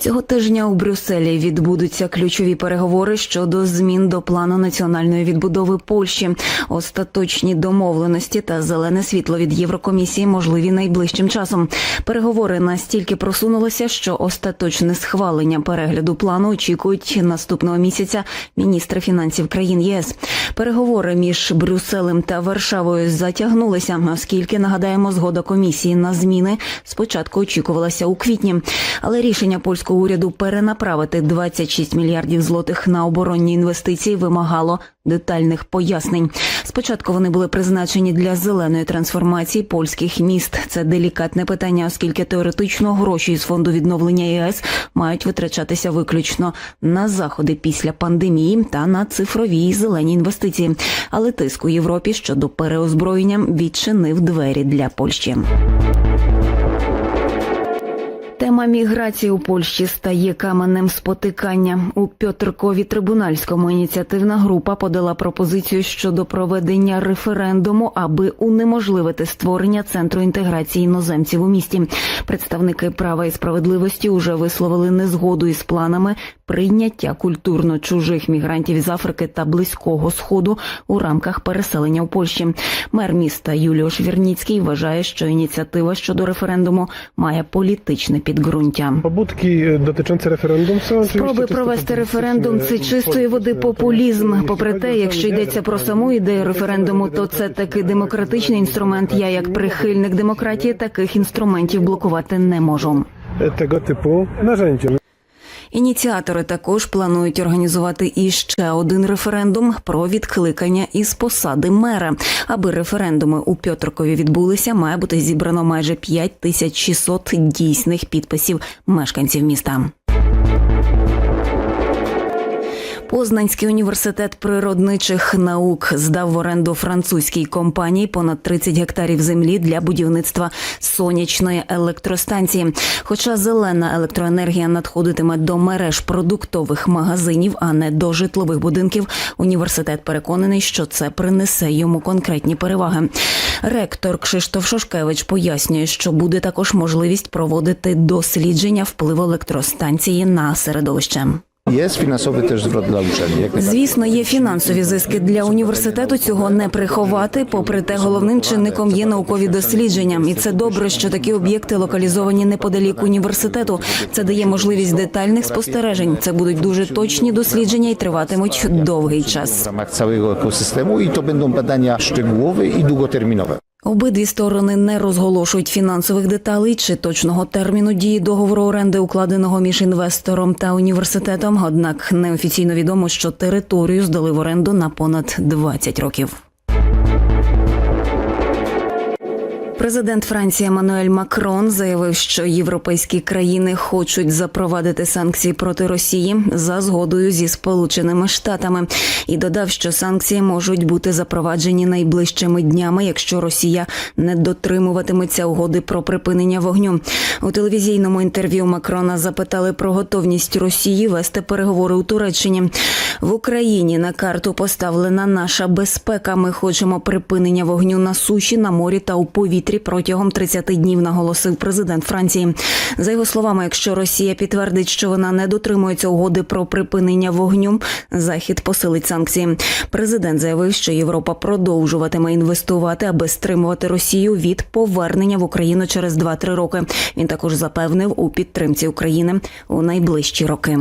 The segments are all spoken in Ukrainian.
Цього тижня у Брюсселі відбудуться ключові переговори щодо змін до плану національної відбудови Польщі. Остаточні домовленості та зелене світло від Єврокомісії можливі найближчим часом. Переговори настільки просунулися, що остаточне схвалення перегляду плану очікують наступного місяця міністри фінансів країн ЄС. Переговори між Брюсселем та Варшавою затягнулися, оскільки нагадаємо, згода комісії на зміни спочатку очікувалася у квітні. Але рішення польського уряду перенаправити 26 мільярдів злотих на оборонні інвестиції вимагало детальних пояснень. Спочатку вони були призначені для зеленої трансформації польських міст. Це делікатне питання, оскільки теоретично гроші з фонду відновлення ЄС мають витрачатися виключно на заходи після пандемії та на цифрові і зелені інвестиції. Але тиск у Європі щодо переозброєння відчинив двері для Польщі. Тема міграції у Польщі стає каменем спотикання. У Пьотркові трибунальському ініціативна група подала пропозицію щодо проведення референдуму, аби унеможливити створення центру інтеграції іноземців у місті. Представники права і справедливості уже висловили незгоду із планами прийняття культурно чужих мігрантів з Африки та Близького Сходу у рамках переселення у Польщі. Мер міста Юліош Вірніцький вважає, що ініціатива щодо референдуму має політичне підґрунтя. Dotyczące referendum są Спроби провести референдум це чистої води популізм. Попри те, якщо йдеться про саму ідею референдуму, то це таки демократичний інструмент. Я, як прихильник демократії, таких інструментів блокувати не можу. tego typu narzędziem. Ініціатори також планують організувати іще один референдум про відкликання із посади мера. Аби референдуми у Пьотрокові відбулися, має бути зібрано майже 5600 дійсних підписів мешканців міста. Познанський університет природничих наук здав в оренду французькій компанії понад 30 гектарів землі для будівництва сонячної електростанції. Хоча зелена електроенергія надходитиме до мереж продуктових магазинів, а не до житлових будинків, університет переконаний, що це принесе йому конкретні переваги. Ректор Кшиштоф Шошкевич пояснює, що буде також можливість проводити дослідження впливу електростанції на середовище. Też zwrot dla uczelni. Jak najbardziej. Звісно, є фінансові зиски для університету. Цього не приховати. Попри те, головним чинником є наукові дослідження, і це добре, що такі об'єкти локалізовані неподалік університету. Це дає можливість детальних спостережень. Це будуть дуже точні дослідження і триватимуть довгий час. ramach całego ekosystemu i to będą badania szczegółowe i długoterminowe. Обидві сторони не розголошують фінансових деталей чи точного терміну дії договору оренди, укладеного між інвестором та університетом. Однак неофіційно відомо, що територію здали в оренду на понад 20 років. Президент Франції Еммануель Макрон заявив, що європейські країни хочуть запровадити санкції проти Росії за згодою зі Сполученими Штатами, і додав, що санкції можуть бути запроваджені найближчими днями, якщо Росія не дотримуватиметься угоди про припинення вогню. У телевізійному інтерв'ю Макрона запитали про готовність Росії вести переговори у Туреччині. В Україні на карту поставлена наша безпека. Ми хочемо припинення вогню на суші, на морі та у повітрі протягом 30 днів, наголосив президент Франції. За його словами, якщо Росія підтвердить, що вона не дотримується угоди про припинення вогню, захід посилить санкції. Президент заявив, що Європа продовжуватиме інвестувати, аби стримувати Росію від повернення в Україну через 2-3 роки. Він також запевнив у підтримці України у найближчі роки.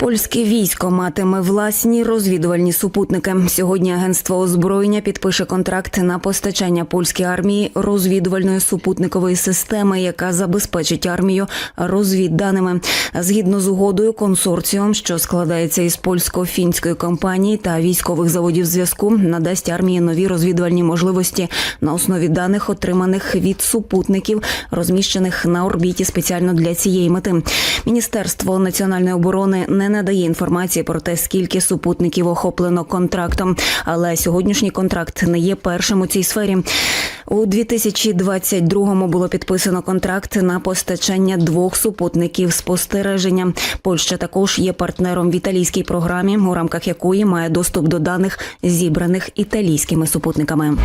Польське військо матиме власні розвідувальні супутники. Сьогодні агентство озброєння підпише контракт на постачання польській армії розвідувальної супутникової системи, яка забезпечить армію розвідданими. Згідно з угодою, консорціум, що складається із польсько-фінської компанії та військових заводів зв'язку, надасть армії нові розвідувальні можливості на основі даних, отриманих від супутників, розміщених на орбіті спеціально для цієї мети. Міністерство національної оборони не надає інформації про те, скільки супутників охоплено контрактом. Але сьогоднішній контракт не є першим у цій сфері. У 2022-му було підписано контракт на постачання двох супутників спостереження. Польща також є партнером в італійській програмі, у рамках якої має доступ до даних, зібраних італійськими супутниками.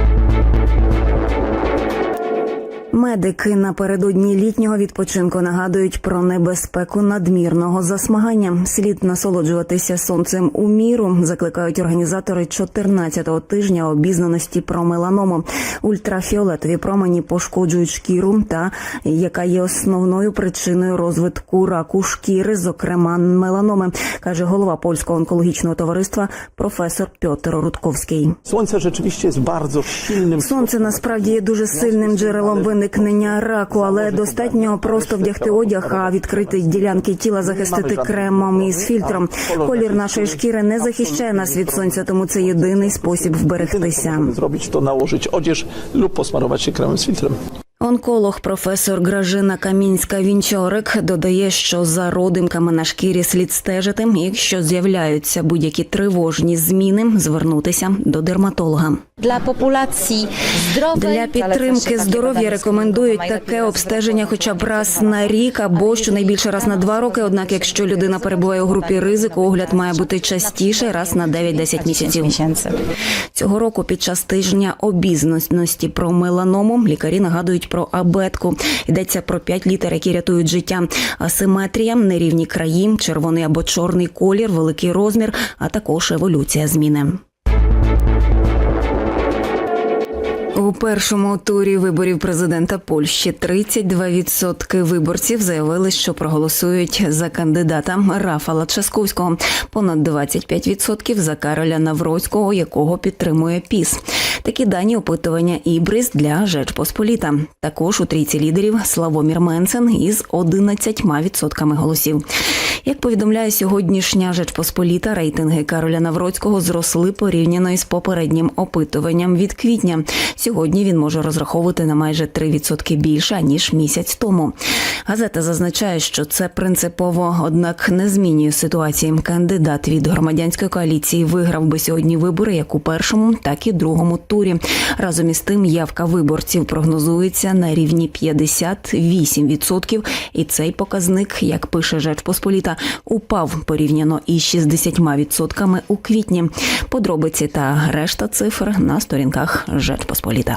Медики напередодні літнього відпочинку нагадують про небезпеку надмірного засмагання. Слід насолоджуватися сонцем у міру. Закликають організатори 14-го тижня обізнаності про меланому. Ультрафіолетові промені пошкоджують шкіру, та яка є основною причиною розвитку раку шкіри, зокрема меланоми, каже голова польського онкологічного товариства професор Пьотр Рудковський. Słońce rzeczywiście jest bardzo silnym. Сонце насправді є дуже сильним джерелом виникнення раку, але достатньо просто вдягти одяг, а відкрити ділянки тіла захистити кремом із фільтром. Колір нашої шкіри не захищає нас від сонця, тому це єдиний спосіб вберегтися. Зробіть то наложить одіж, люб посмарувати кремом з filtrem. Онколог професор Гражина Камінська Вінчорик додає, що за родимками на шкірі слід стежити. Якщо з'являються будь-які тривожні зміни, звернутися до дерматолога. Для популяції Для підтримки здоров'я рекомендують таке обстеження хоча б раз на рік або щонайбільше раз на два роки. Однак, якщо людина перебуває у групі ризику, огляд має бути частіше раз на 9-10 місяців. місяців. Цього року під час тижня обізнаності про меланому лікарі нагадують про абетку. Йдеться про п'ять літер, які рятують життя. Асиметрія, нерівні краї, червоний або чорний колір, великий розмір, а також еволюція зміни. У першому турі виборів президента Польщі 32% виборців заявили, що проголосують за кандидата Рафала Часковського, понад 25% за Кароля Навроцького, якого підтримує ПІС. Такі дані опитування Ібрис для Жечпосполіта. Також у трійці лідерів Славомір Менцен із 11% голосів. Як повідомляє сьогоднішня Жечпосполіта, рейтинги Кароля Навроцького зросли порівняно із попереднім опитуванням від квітня. Сьогодні він може розраховувати на майже 3% більше ніж місяць тому. Газета зазначає, що це принципово, однак не змінює ситуації. Кандидат від громадянської коаліції виграв би сьогодні вибори як у першому, так і другому турі. Разом із тим, явка виборців прогнозується на рівні 58%. І цей показник, як пише Жечпосполіта, упав порівняно із 60% у квітні. Подробиці та решта цифр на сторінках Жечпосполіта.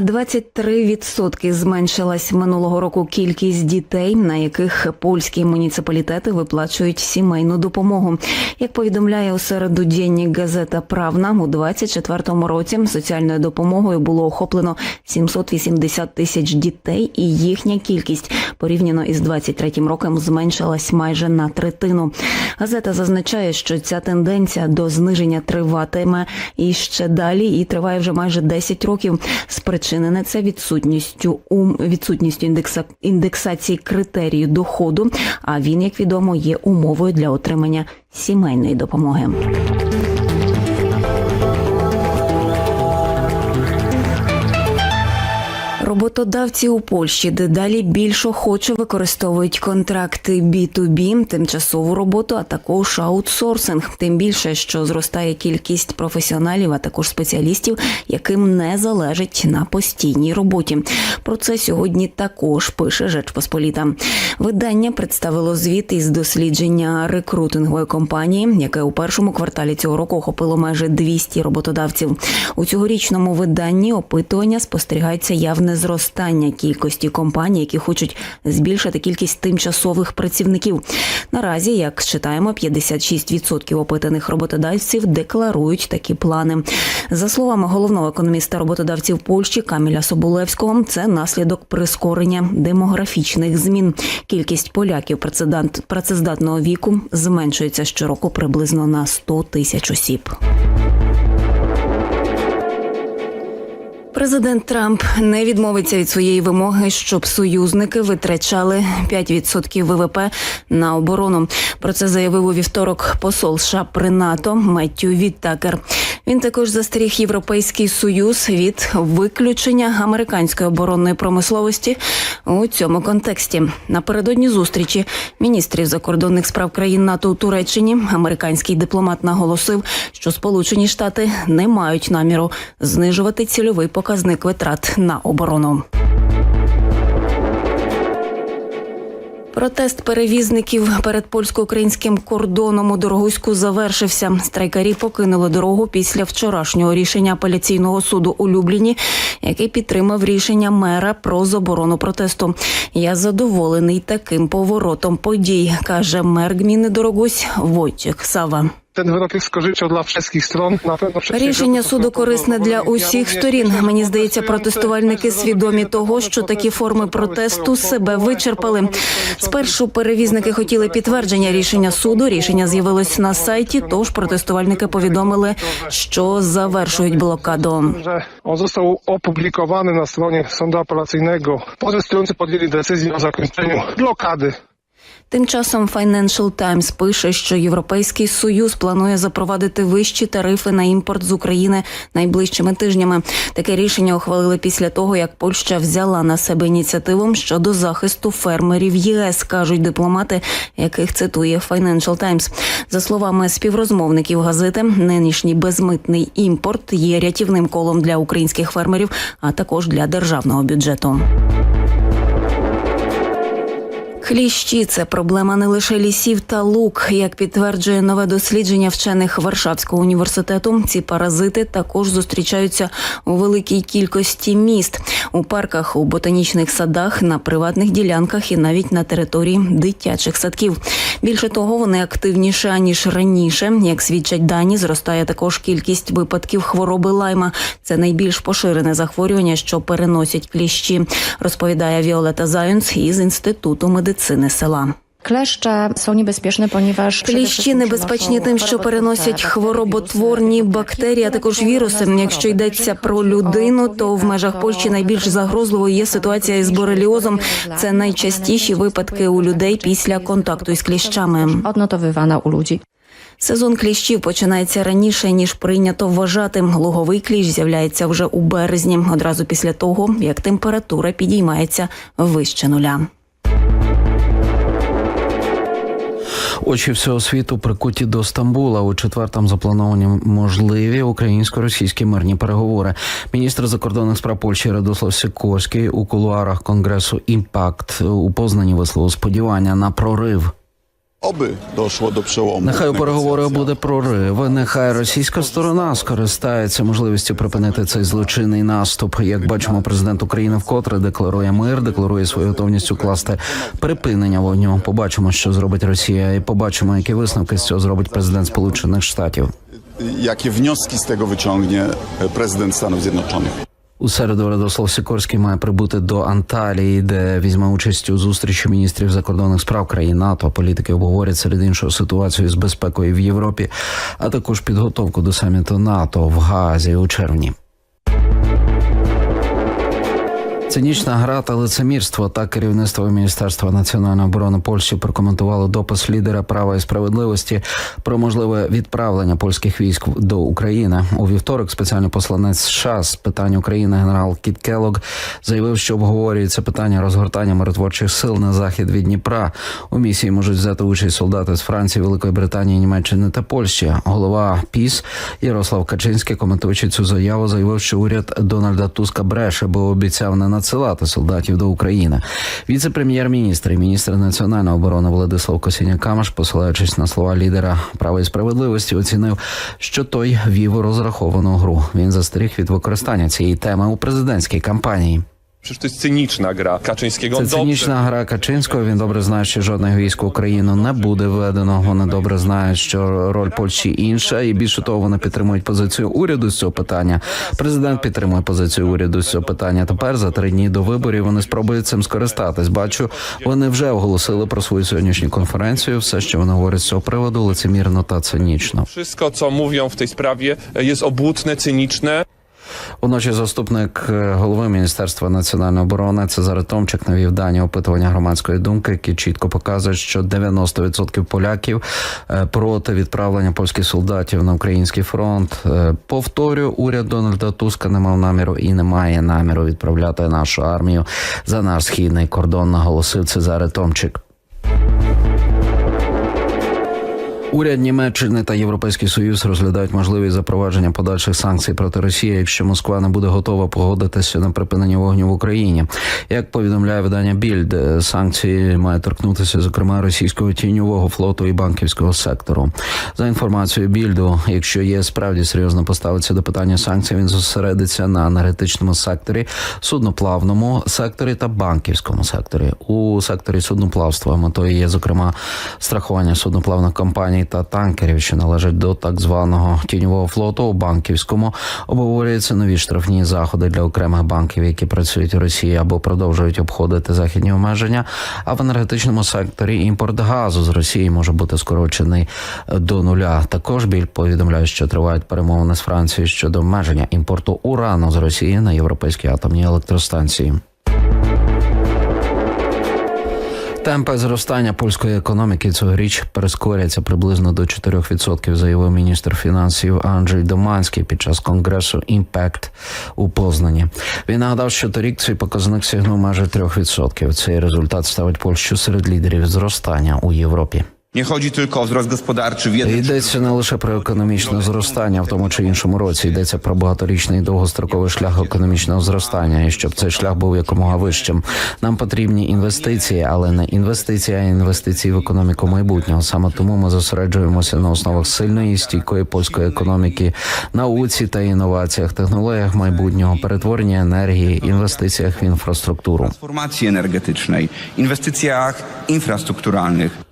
На 23% зменшилась минулого року кількість дітей, на яких польські муніципалітети виплачують сімейну допомогу. Як повідомляє у середу денник газета Правна, у 24-му році соціальною допомогою було охоплено 780 тисяч дітей, і їхня кількість порівняно із 23-м роком зменшилась майже на третину. Газета зазначає, що ця тенденція до зниження триватиме і ще далі, і триває вже майже 10 років. Спричинене це відсутністю ум відсутністю індекса індексації критерію доходу. А він, як відомо, є умовою для отримання сімейної допомоги. Роботодавці у Польщі дедалі більш охоче використовують контракти B2B, тимчасову роботу, а також аутсорсинг. Тим більше, що зростає кількість професіоналів, а також спеціалістів, яким не залежить на постійній роботі. Про це сьогодні також пише Жечпосполіта. Видання представило звіт із дослідження рекрутингової компанії, яке у першому кварталі цього року охопило майже 200 роботодавців. У цьогорічному виданні опитування спостерігається явне зростання кількості компаній, які хочуть збільшити кількість тимчасових працівників. Наразі, як читаємо, 56% опитаних роботодавців декларують такі плани. За словами головного економіста роботодавців Польщі Каміля Соболевського, це наслідок прискорення демографічних змін. Кількість поляків працездатного віку зменшується щороку приблизно на 100 тисяч осіб. Президент Трамп не відмовиться від своєї вимоги, щоб союзники витрачали 5% ВВП на оборону. Про це заявив у вівторок посол США при НАТО Меттю Віттакер. Він також застеріг Європейський Союз від виключення американської оборонної промисловості у цьому контексті. Напередодні зустрічі міністрів закордонних справ країн НАТО у Туреччині американський дипломат наголосив, що Сполучені Штати не мають наміру знижувати цільовий показник витрат на оборону. Протест перевізників перед польсько-українським кордоном у Дорогуську завершився. Страйкарі покинули дорогу після вчорашнього рішення апеляційного суду у Любліні, який підтримав рішення мера про заборону протесту. Я задоволений таким поворотом подій, каже мер гміни Дорогусь Войciech Сава. Ten wyrok jest z korzyścią dla wszystkich stron. Na pewno Рішення суду корисне для усіх сторін. Мені здається, протестувальники свідомі того, що такі форми протесту себе вичерпали. Спершу перевізники хотіли підтвердження рішення суду. Рішення з'явилось на сайті. Тож протестувальники повідомили, що завершують блокаду. opublikowany na stronie sądu apelacyjnego. Protestujący podjęli decyzję o zakończeniu blokady. Тим часом Financial Times пише, що Європейський союз планує запровадити вищі тарифи на імпорт з України найближчими тижнями. Таке рішення ухвалили після того, як Польща взяла на себе ініціативу щодо захисту фермерів ЄС, кажуть дипломати, яких цитує Financial Times. За словами співрозмовників газети, нинішній безмитний імпорт є рятівним колом для українських фермерів, а також для державного бюджету. Кліщі це проблема не лише лісів та лук. Як підтверджує нове дослідження вчених Варшавського університету, ці паразити також зустрічаються у великій кількості міст у парках, у ботанічних садах, на приватних ділянках і навіть на території дитячих садків. Більше того, вони активніше аніж раніше. Як свідчать дані, зростає також кількість випадків хвороби лайма. Це найбільш поширене захворювання, що переносять кліщі, розповідає Віолета Зайонс із інституту медицини села. Niebezpieczne, ponieważ Кліщі небезпечні тим, що переносять хвороботворні бактерії, а також віруси. Якщо йдеться про людину, то в межах Польщі найбільш загрозливою є ситуація із бореліозом. Це найчастіші випадки у людей після контакту із кліщами. odnotowywana u ludzi. Сезон кліщів починається раніше ніж прийнято вважати. Луговий кліщ з'являється вже у березні, одразу після того, як температура підіймається вище нуля. Очі всього світу прикуті до Стамбула. У четвер заплановані можливі українсько-російські мирні переговори. Міністр закордонних справ Польщі Радослав Сікорський у кулуарах конгресу Імпакт у Познані висловив сподівання на прорив. Oby doszło do przełomu. Нехай у переговорах буде прорив. Нехай російська сторона скористається можливістю припинити цей злочинний наступ. Як бачимо, президент України вкотре декларує мир, декларує свою готовність укласти припинення вогню. Побачимо, що зробить Росія, і побачимо, які висновки з цього зробить президент Сполучених Штатів. Wnioski z tego wyciągnie e, prezydent Stanów Zjednoczonych? У середу Радослав Сікорський має прибути до Анталії, де візьме участь у зустрічі міністрів закордонних справ країн НАТО. Політики обговорять серед іншого ситуацію з безпекою в Європі, а також підготовку до саміту НАТО в Газі у червні. Цинічна гра та лицемірство та керівництво Міністерства національної оборони Польщі прокоментувало допис лідера права і справедливості про можливе відправлення польських військ до України. У вівторок спеціальний посланець США з питань України генерал Кіт Келог заявив, що обговорюється питання розгортання миротворчих сил на захід від Дніпра. У місії можуть взяти участь солдати з Франції, Великої Британії, Німеччини та Польщі. Голова ПІС Ярослав Качинський, коментуючи цю заяву, заявив, що уряд Дональда Туска бреше, бо обіцяв не надсилати солдатів до України. Віце-прем'єр-міністр і міністр національної оборони Владислав Косіня-Камаш, посилаючись на слова лідера права і справедливості, оцінив, що той вів розраховану гру. Він застеріг від використання цієї теми у президентській кампанії. Przecież to jest cyniczna gra Kaczyńskiego. Це цинічна гра Качинського. Він добре знає, що жодних військ в Україну не буде введено. Вони добре знають, що роль Польщі інша, і більше того, вони підтримують позицію уряду з цього питання. Президент підтримує позицію уряду з цього питання. Тепер за три дні до виборів вони спробують цим скористатись. Бачу, вони вже оголосили про свою сьогоднішню конференцію. Все, що вони говорять з цього приводу, лицемірно та цинічно. Wszystko, co mówią w tej sprawie, jest obłudne, cyniczne. Уночі заступник е, голови міністерства національної оборони Цезар Томчик навів дані опитування громадської думки, які чітко показують, що 90% поляків е, проти відправлення польських солдатів на український фронт. Е, Повторюю, уряд Дональда Туска не мав наміру і не має наміру відправляти нашу армію за наш східний кордон, наголосив Цезар Томчик. Уряд Німеччини та Європейський Союз розглядають можливість запровадження подальших санкцій проти Росії, якщо Москва не буде готова погодитися на припинення вогню в Україні. Як повідомляє видання Більд, е, санкції мають торкнутися, зокрема, російського тіньового флоту і банківського сектору. За інформацією Більду, якщо є справді серйозно поставиться до питання санкцій, він зосередиться на енергетичному секторі, судноплавному секторі та банківському секторі. У секторі судноплавства метою є зокрема страхування судноплавних компаній та танкерів, що належать до так званого тіньового флоту. У банківському обговорюються нові штрафні заходи для окремих банків, які працюють у Росії або продовжують обходити західні обмеження. А в енергетичному секторі імпорт газу з Росії може бути скорочений до нуля. Також біль повідомляє, що тривають перемовини з Францією щодо обмеження імпорту урану з Росії на європейські атомні електростанції. Темпи зростання польської економіки цьогоріч перескоряться приблизно до 4%, заявив міністр фінансів Анджей Доманський під час конгресу Імпект у Познані. Він нагадав, що торік цей показник сягнув майже 3%. Цей результат ставить Польщу серед лідерів зростання у Європі. Nie chodzi tylko o wzrost gospodarczy w jednym Йдеться не лише про економічне зростання в тому чи іншому році. Йдеться про багаторічний довгостроковий шлях економічного зростання, і щоб цей шлях був якомога вищим. Нам потрібні інвестиції, але не інвестиції, а інвестиції в економіку майбутнього. Саме тому ми зосереджуємося на основах сильної і стійкої польської економіки, науці та інноваціях, технологіях майбутнього, перетворення енергії, інвестиціях в інфраструктуру. transformacji energetycznej, inwestycjach infrastrukturalnych.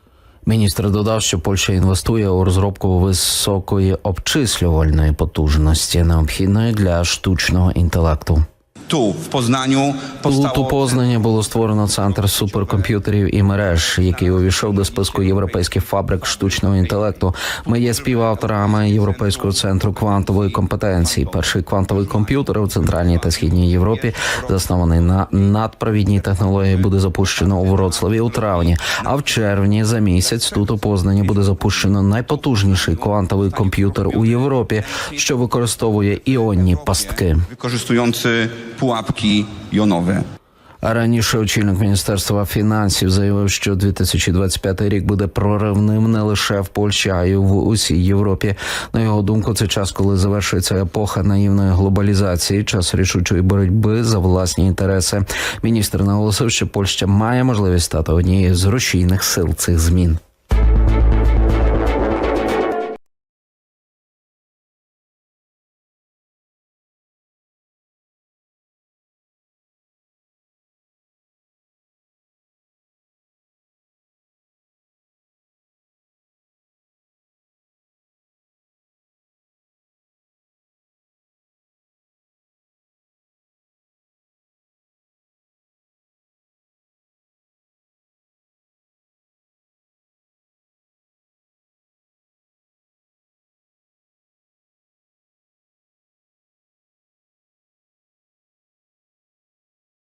Міністр додав, що Польща інвестує у розробку високої обчислювальної потужності, необхідної для штучного інтелекту. Tu, w Poznaniu, Тут у Познані було створено центр суперкомп'ютерів і мереж, який увійшов до списку європейських фабрик штучного інтелекту. Ми є співавторами Європейського центру квантової компетенції. Перший квантовий комп'ютер у центральній та східній Європі, заснований на надпровідній технології, буде запущено у Вроцлаві у травні. А в червні за місяць тут у Познані буде запущено найпотужніший квантовий комп'ютер у Європі, що використовує іонні пастки. wykorzystujący pułapki jonowe. А раніше очільник міністерства фінансів заявив, що 2025 рік буде проривним не лише в Польщі, а й в усій Європі. На його думку, це час, коли завершується епоха наївної глобалізації, час рішучої боротьби за власні інтереси. Міністр наголосив, що Польща має можливість стати однією з рушійних сил цих змін.